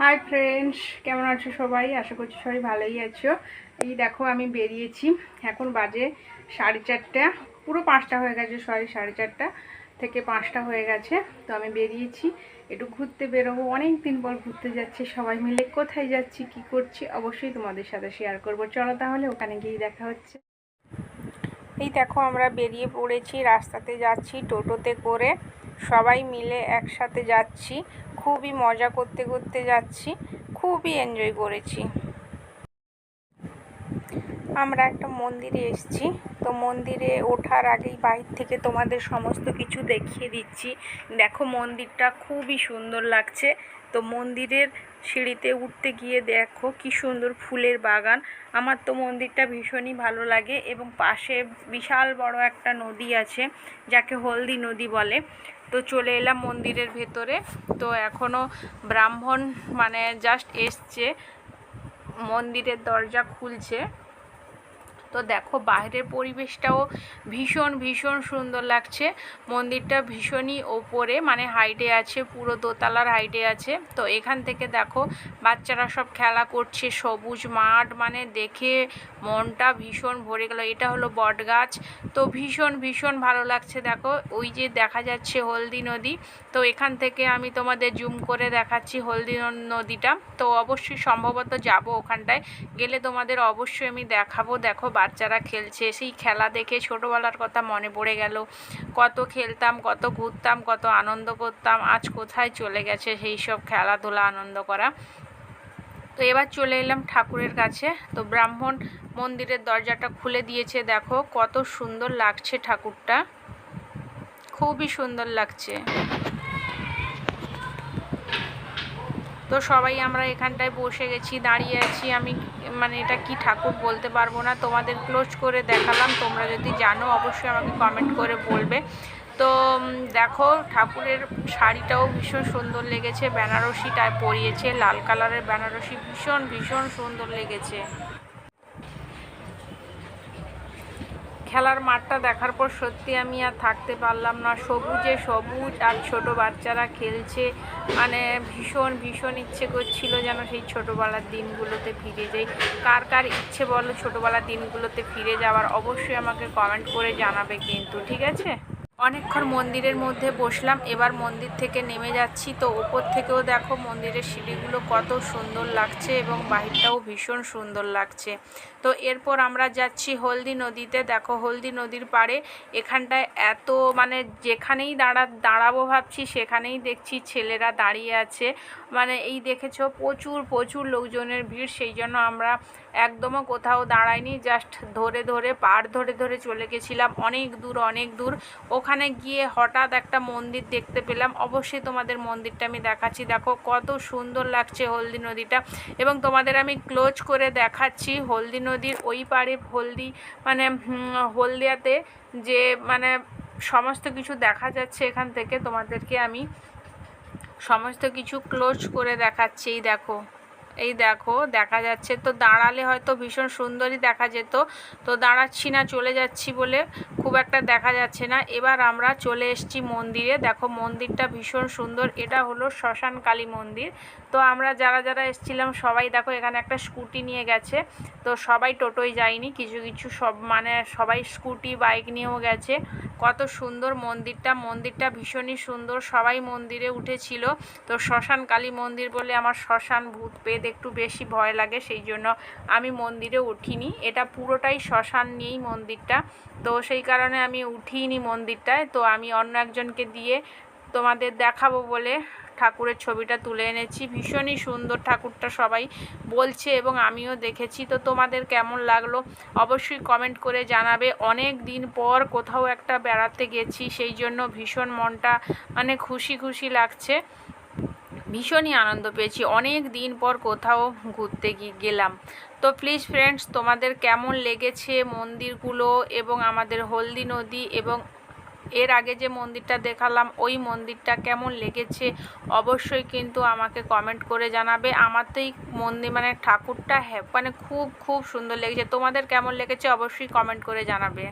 Hi friends কেমন আছো সবাই? আশা করছি সবাই ভালোই আছো। এই দেখো, আমি বেরিয়েছি। এখন বাজে সাড়ে চারটা। পুরো পাঁচটা হয়ে গেছে সরি সাড়ে চারটা থেকে পাঁচটা হয়ে গেছে। তো আমি বেরিয়েছি, একটু ঘুরতে বেরোবো। অনেক দিন পর ঘুরতে যাচ্ছি, সবাই মিলে। কোথায় যাচ্ছি, কি করছি, অবশ্যই তোমাদের সাথে শেয়ার করব। চলো তাহলে, ওখানে গিয়ে দেখা হচ্ছে। এই দেখো, আমরা বেরিয়ে পড়েছি, রাস্তাতে যাচ্ছি টোটোতে করে। সবাই মিলে একসাথে যাচ্ছি। খুবই মজা করতে করতে যাচ্ছি। খুবই এনজয় করেছি। আমরা একটা মন্দিরে এসেছি। তো মন্দিরে ওঠার আগেই বাইর থেকে তোমাদের সমস্ত কিছু দেখিয়ে দিচ্ছি। দেখো মন্দিরটা খুবই সুন্দর লাগছে। তো মন্দিরের সিঁড়িতে উঠতে গিয়ে দেখো কি সুন্দর ফুলের বাগান। আমার তো মন্দিরটা ভীষণই ভালো লাগে এবং পাশে বিশাল বড় একটা নদী আছে, যাকে হলদি নদী বলে। তো চলে এলাম মন্দিরের ভেতরে। তো এখনও ব্রাহ্মণ মানে জাস্ট এসছে, মন্দিরের দরজা খুলছে। তো দেখো, বাইরের পরিবেশটাও ভীষণ ভীষণ সুন্দর লাগছে। মন্দিরটা ভীষণই ওপরে মানে হাইটে আছে, পুরো দোতলার হাইটে আছে। তো এখান থেকে দেখো, বাচ্চারা সব খেলা করছে, সবুজ মাঠ মানে দেখে মনটা ভীষণ ভরে গেল। এটা হলো বট গাছ তো ভীষণ ভীষণ ভালো লাগছে, দেখো। ওই যে দেখা যাচ্ছে হলদি নদী। তো এখান থেকে আমি তোমাদের জুম করে দেখাচ্ছি হলদি নদীটা। তো অবশ্যই সম্ভবত যাব ওখানটায়। গেলে তোমাদের অবশ্যই আমি দেখাবো। দেখো বাচ্চারা খেলছে, সেই খেলা দেখে ছোটোবেলার কথা মনে পড়ে গেল। কত খেলতাম, কত ঘুরতাম, কত আনন্দ করতাম, আজ কোথায় চলে গেছে সেই সব খেলাধুলা, আনন্দ করা। তো এবার চলে এলাম ঠাকুরের কাছে। তো ব্রাহ্মণ মন্দিরের দরজাটা খুলে দিয়েছে, দেখো কত সুন্দর লাগছে ঠাকুরটা। খুবই সুন্দর লাগছে। তো সবাই আমরা এখানটায় বসে গেছি, দাঁড়িয়ে আছি। আমি মানে এটা কি ঠাকুর বলতে পারব না, তোমাদের ক্লোজ করে দেখালাম, তোমরা যদি জানো অবশ্যই আমাকে কমেন্ট করে বলবে। তো দেখো ঠাকুরের শাড়িটাও ভীষণ সুন্দর লেগেছে, বেনারসিটায় পরিয়েছে, লাল কালারের বেনারসি ভীষণ ভীষণ সুন্দর লেগেছে। খেলার মাঠটা দেখার পর সত্যি আমি আর থাকতে পারলাম না। সবুজে সবুজ আর ছোট বাচ্চারা খেলছে। মানে ভীষণ ভীষণ ইচ্ছে করছিল যেন সেই ছোটোবেলার দিনগুলোতে ফিরে যাই। কার কার ইচ্ছে বলো ছোটোবেলার দিনগুলোতে ফিরে যাওয়ার, অবশ্যই আমাকে কমেন্ট করে জানাবে কিন্তু, ঠিক আছে? অনেকক্ষণ মন্দিরের মধ্যে বসলাম, এবার মন্দির থেকে নেমে যাচ্ছি। তো ওপর থেকেও দেখো মন্দিরের সিঁড়িগুলো কত সুন্দর লাগছে এবং বাহিরটাও ভীষণ সুন্দর লাগছে। তো এরপর আমরা যাচ্ছি হলদি নদীতে। দেখো হলদি নদীর পাড়ে এখানটায় এত মানে যেখানেই দাঁড়া দাঁড়াবো ভাবছি, সেখানেই দেখছি ছেলেরা দাঁড়িয়ে আছে। মানে এই দেখেছ প্রচুর প্রচুর লোকজনের ভিড়, সেই জন্য আমরা একদমও কোথাও দাঁড়াইনি, জাস্ট ধরে ধরে পাড় ধরে ধরে চলে গেছিলাম। অনেক দূর অনেক দূর। ওখানে গিয়ে হঠাৎ একটা মন্দির দেখতে পেলাম। অবশ্যই তোমাদের মন্দিরটা আমি দেখাচ্ছি। দেখো কত সুন্দর লাগছে হলদি নদীটা। এবং তোমাদের আমি ক্লোজ করে দেখাচ্ছি হলদি নদীর ওই পারে হলদি মানে হলদিয়াতে যে মানে সমস্ত কিছু দেখা যাচ্ছে এখান থেকে। তোমাদেরকে আমি সমস্ত কিছু ক্লোজ করে দেখাচ্ছি। দেখো। এই দেখো, দেখা যাচ্ছে। তো দাঁড়ালে হয়তো ভীষণ সুন্দরই দেখা যেত। তো দাঁড়াচ্ছি না, চলে যাচ্ছি বলে খুব একটা দেখা যাচ্ছে না। এবার আমরা চলে এসেছি মন্দিরে। দেখো, মন্দিরটা ভীষণ সুন্দর। এটা হলো শ্মশান কালী মন্দির। তো আমরা যারা যারা এসেছিলাম, সবাই দেখো এখানে একটা স্কুটি নিয়ে গেছে। তো সবাই টোটোয় যায়নি, কিছু কিছু সব মানে সবাই স্কুটি, বাইক নিয়েও গেছে। কত সুন্দর মন্দিরটা মন্দিরটা ভীষণই সুন্দর। সবাই মন্দিরে উঠেছিল। তো শ্মশান কালী মন্দির বলে আমার শ্মশান ভূত পেদ একটু বেশি ভয় লাগে, সেই জন্য আমি মন্দিরে উঠিনি। এটা পুরোটাই শ্মশান নিয়েই মন্দিরটা। তো সেই কারণে আমি উঠিনি মন্দিরটায়। তো আমি অন্য একজনকে দিয়ে তোমাদের দেখাবো বলে ঠাকুরের ছবিটা তুলে এনেছি। ভীষণই সুন্দর ঠাকুরটা সবাই বলছে এবং আমিও দেখেছি। তো তোমাদের কেমন লাগল অবশ্যই কমেন্ট করে জানাবে। অনেক দিন পর কোথাও একটা বেড়াতে গেছি, সেই জন্য ভীষণ মনটা মানে খুশি খুশি লাগছে। ভীষণই আনন্দ পেয়েছি। অনেক দিন পর কোথাও ঘুরতে গেলাম। তো প্লিজ ফ্রেন্ডস তোমাদের কেমন লেগেছে মন্দিরগুলো এবং আমাদের হলদি নদী এবং এর আগে যে মন্দিরটা দেখালাম, ওই মন্দিরটা কেমন লেগেছে অবশ্যই কিন্তু আমাকে কমেন্ট করে জানাবে। আমার তো এই মন্দির মানে ঠাকুরটা হ্যাঁ মানে খুব খুব সুন্দর লেগেছে। তোমাদের কেমন লেগেছে অবশ্যই কমেন্ট করে জানাবে।